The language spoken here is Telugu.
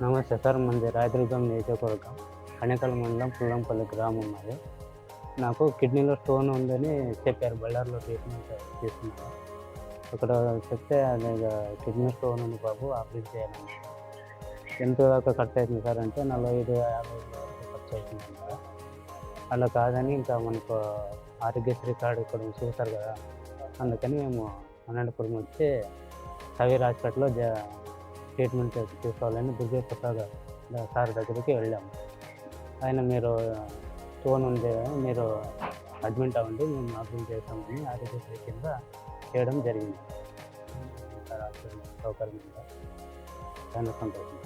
నమస్తే సార్ మనది రాయదుర్గం నియోజకవర్గం కణికల మండలం పుల్లంపల్లి గ్రామం మాది. నాకు కిడ్నీలో స్టోన్ ఉందని చెప్పారు బళ్ళారిలో ట్రీట్మెంట్ తీసుకున్నాను అక్కడ చెప్తే అది కిడ్నీ స్టోన్ ఉంది బాబు ఆపరేట్ చేయాలని ఎంత దాకా ఖర్చు అవుతుంది సార్ అంటే నలభై ఐదు యాభై వరకు ఖర్చు అవుతుంది కదా అలా కాదని ఇంకా మనకు ఆరోగ్యశ్రీ కార్డు ఇక్కడ చూస్తారు కదా. అందుకని మేము అనంతపురం వచ్చి సవీర్ హాస్పిటల్లో ట్రీట్మెంట్ తీసుకోవాలని దుర్గే ప్రసాద్ సార్ దగ్గరికి వెళ్ళాము. ఆయన మీరు స్టోన్ ఉండే మీరు అడ్మిట్ అవ్వండి మేము అడ్మిట్ చేస్తామని ఆరోగ్యశ్రీ కింద చేయడం జరిగింది. సౌకర్యంగా సౌకర్యం చాలా సంతోషం.